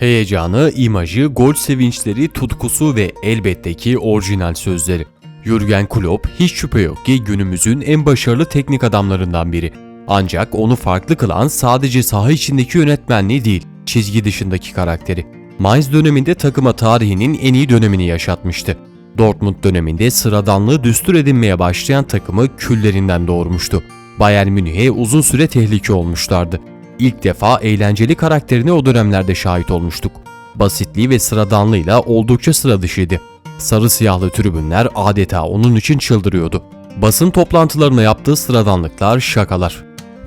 Heyecanı, imajı, gol sevinçleri, tutkusu ve elbette ki orijinal sözleri. Jurgen Klopp hiç şüphe yok ki günümüzün en başarılı teknik adamlarından biri. Ancak onu farklı kılan sadece saha içindeki yönetmenliği değil, çizgi dışındaki karakteri. Mainz döneminde takıma tarihinin en iyi dönemini yaşatmıştı. Dortmund döneminde sıradanlığı düstur edinmeye başlayan takımı küllerinden doğurmuştu. Bayern Münih'e uzun süre tehlike olmuşlardı. İlk defa eğlenceli karakterine o dönemlerde şahit olmuştuk. Basitliği ve sıradanlığıyla oldukça sıra dışıydı. Sarı siyahlı tribünler adeta onun için çıldırıyordu. Basın toplantılarına yaptığı sıradanlıklar şakalar.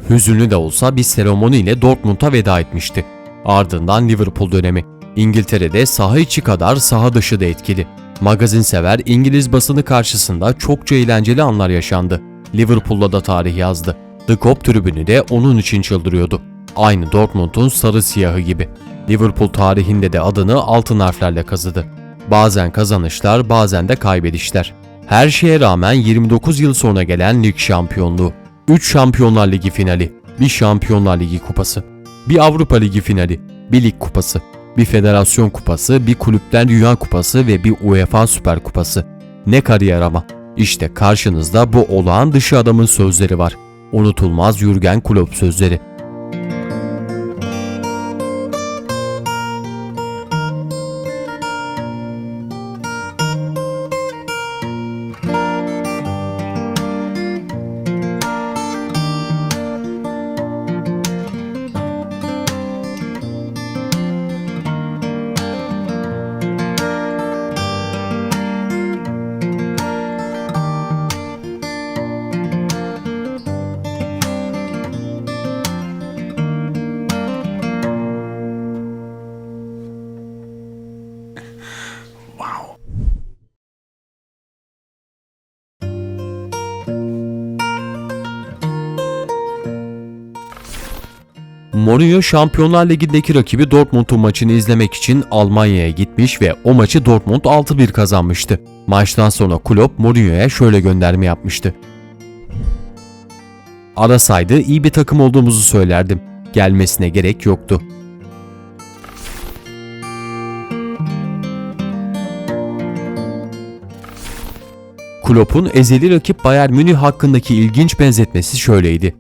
Hüzünlü de olsa bir seremoniyle Dortmund'a veda etmişti. Ardından Liverpool dönemi. İngiltere'de saha içi kadar saha dışı da etkili. Magazinsever İngiliz basını karşısında çokça eğlenceli anlar yaşandı. Liverpool'la da tarih yazdı. The Kop tribünü de onun için çıldırıyordu. Aynı Dortmund'un sarı siyahı gibi. Liverpool tarihinde de adını altın harflerle kazıdı. Bazen kazanışlar, bazen de kaybedişler. Her şeye rağmen 29 yıl sonra gelen lig şampiyonluğu, 3 Şampiyonlar Ligi finali, bir Şampiyonlar Ligi kupası, bir Avrupa Ligi finali, bir lig kupası, bir federasyon kupası, bir kulüpler dünya kupası ve bir UEFA Süper Kupası. Ne kariyer ama. İşte karşınızda bu olağan dışı adamın sözleri var. Unutulmaz Jürgen Klopp sözleri. Mourinho Şampiyonlar Ligi'ndeki rakibi Dortmund'un maçını izlemek için Almanya'ya gitmiş ve o maçı Dortmund 6-1 kazanmıştı. Maçtan sonra Klopp Mourinho'ya şöyle gönderme yapmıştı. Arasaydı iyi bir takım olduğumuzu söylerdim. Gelmesine gerek yoktu. Klopp'un ezeli rakip Bayern Münih hakkındaki ilginç benzetmesi şöyleydi.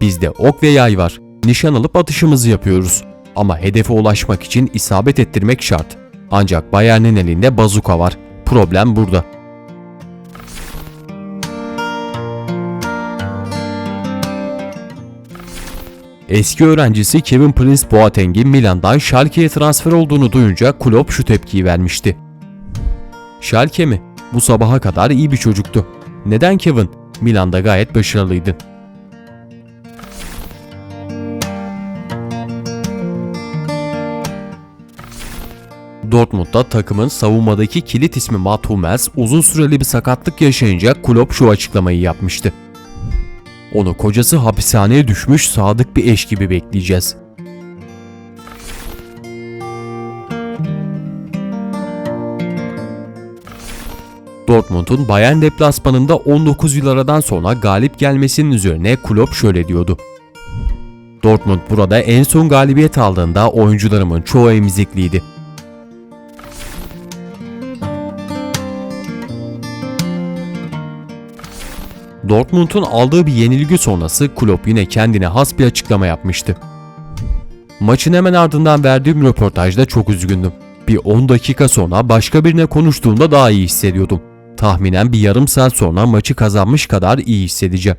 Bizde ok ve yay var. Nişan alıp atışımızı yapıyoruz. Ama hedefe ulaşmak için isabet ettirmek şart. Ancak Bayern'in elinde bazuka var. Problem burada. Eski öğrencisi Kevin Prince Boateng'in Milan'dan Schalke'ye transfer olduğunu duyunca Klopp şu tepkiyi vermişti. Schalke mi? Bu sabaha kadar iyi bir çocuktu. Neden Kevin? Milan'da gayet başarılıydın. Dortmund'da takımın savunmadaki kilit ismi Matt Hummels uzun süreli bir sakatlık yaşayınca Klopp şu açıklamayı yapmıştı. Onu kocası hapishaneye düşmüş sadık bir eş gibi bekleyeceğiz. Dortmund'un Bayern deplasmanında 19 yıl aradan sonra galip gelmesinin üzerine Klopp şöyle diyordu. Dortmund burada en son galibiyet aldığında oyuncularımın çoğu emzikliydi. Dortmund'un aldığı bir yenilgi sonrası Klopp yine kendine has bir açıklama yapmıştı. Maçın hemen ardından verdiğim röportajda çok üzgündüm. Bir 10 dakika sonra başka birine konuştuğumda daha iyi hissediyordum. Tahminen bir yarım saat sonra maçı kazanmış kadar iyi hissedeceğim.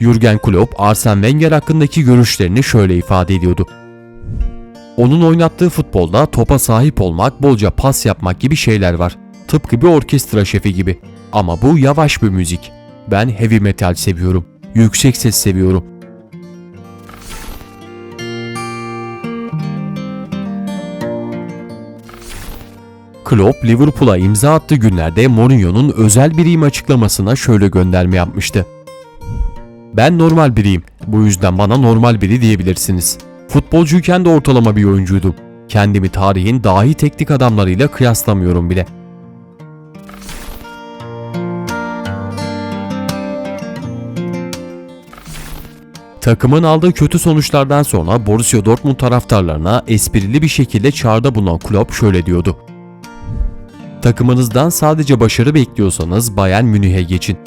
Jurgen Klopp, Arsene Wenger hakkındaki görüşlerini şöyle ifade ediyordu. Onun oynattığı futbolda topa sahip olmak, bolca pas yapmak gibi şeyler var. Tıpkı bir orkestra şefi gibi. Ama bu yavaş bir müzik. Ben heavy metal seviyorum. Yüksek ses seviyorum. Klopp Liverpool'a imza attığı günlerde Mourinho'nun özel biriyim açıklamasına şöyle gönderme yapmıştı. Ben normal biriyim. Bu yüzden bana normal biri diyebilirsiniz. Futbolcuyken de ortalama bir oyuncuydum. Kendimi tarihin dahi teknik adamlarıyla kıyaslamıyorum bile. Takımın aldığı kötü sonuçlardan sonra Borussia Dortmund taraftarlarına esprili bir şekilde çağrıda bulunan Klopp şöyle diyordu. Takımınızdan sadece başarı bekliyorsanız Bayern Münih'e geçin.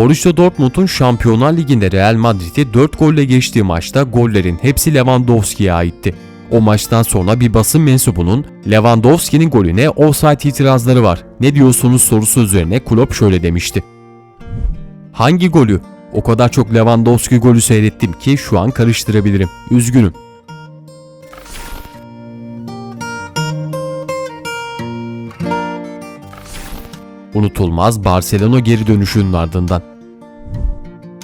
Borussia Dortmund'un Şampiyonlar Ligi'nde Real Madrid'i 4 golle geçtiği maçta gollerin hepsi Lewandowski'ye aitti. O maçtan sonra bir basın mensubunun Lewandowski'nin golüne offside itirazları var. Ne diyorsunuz sorusu üzerine Klopp şöyle demişti. Hangi golü? O kadar çok Lewandowski golü seyrettim ki şu an karıştırabilirim. Üzgünüm. Unutulmaz Barcelona geri dönüşünün ardından.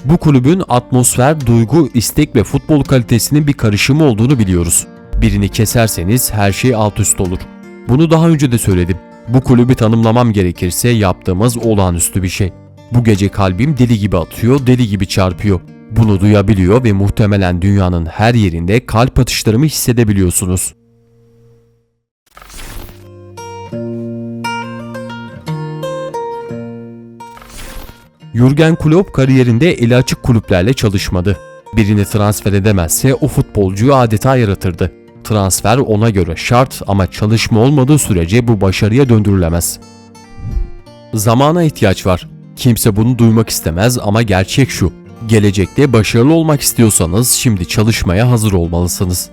Bu kulübün atmosfer, duygu, istek ve futbol kalitesinin bir karışımı olduğunu biliyoruz. Birini keserseniz her şey alt üst olur. Bunu daha önce de söyledim. Bu kulübü tanımlamam gerekirse yaptığımız olağanüstü bir şey. Bu gece kalbim deli gibi atıyor, deli gibi çarpıyor. Bunu duyabiliyor ve muhtemelen dünyanın her yerinde kalp atışlarımı hissedebiliyorsunuz. Jurgen Klopp kariyerinde eli açık kulüplerle çalışmadı. Birini transfer edemezse o futbolcuyu adeta yaratırdı. Transfer ona göre şart ama çalışma olmadığı sürece bu başarıya döndürülemez. Zamana ihtiyaç var. Kimse bunu duymak istemez ama gerçek şu. Gelecekte başarılı olmak istiyorsanız şimdi çalışmaya hazır olmalısınız.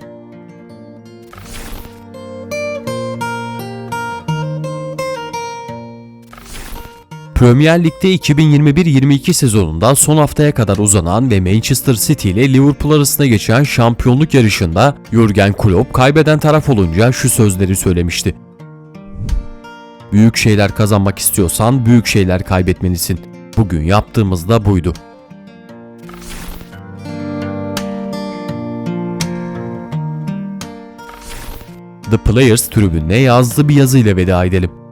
Premier Lig'de 2021-22 sezonunda son haftaya kadar uzanan ve Manchester City ile Liverpool arasında geçen şampiyonluk yarışında Jurgen Klopp kaybeden taraf olunca şu sözleri söylemişti. Büyük şeyler kazanmak istiyorsan büyük şeyler kaybetmelisin. Bugün yaptığımız da buydu. The Players tribününe yazdığı bir yazıyla veda edelim.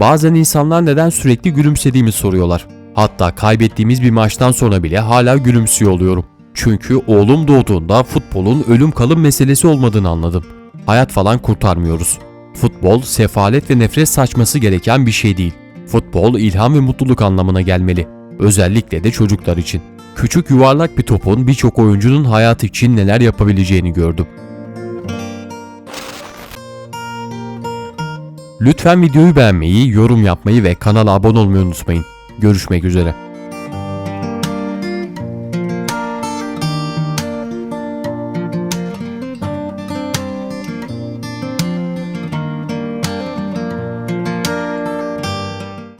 Bazen insanlar neden sürekli gülümsediğimi soruyorlar. Hatta kaybettiğimiz bir maçtan sonra bile hala gülümsüyor oluyorum. Çünkü oğlum doğduğunda futbolun ölüm kalım meselesi olmadığını anladım. Hayat falan kurtarmıyoruz. Futbol, sefalet ve nefret saçması gereken bir şey değil. Futbol, ilham ve mutluluk anlamına gelmeli. Özellikle de çocuklar için. Küçük yuvarlak bir topun birçok oyuncunun hayatı için neler yapabileceğini gördüm. Lütfen videoyu beğenmeyi, yorum yapmayı ve kanala abone olmayı unutmayın. Görüşmek üzere.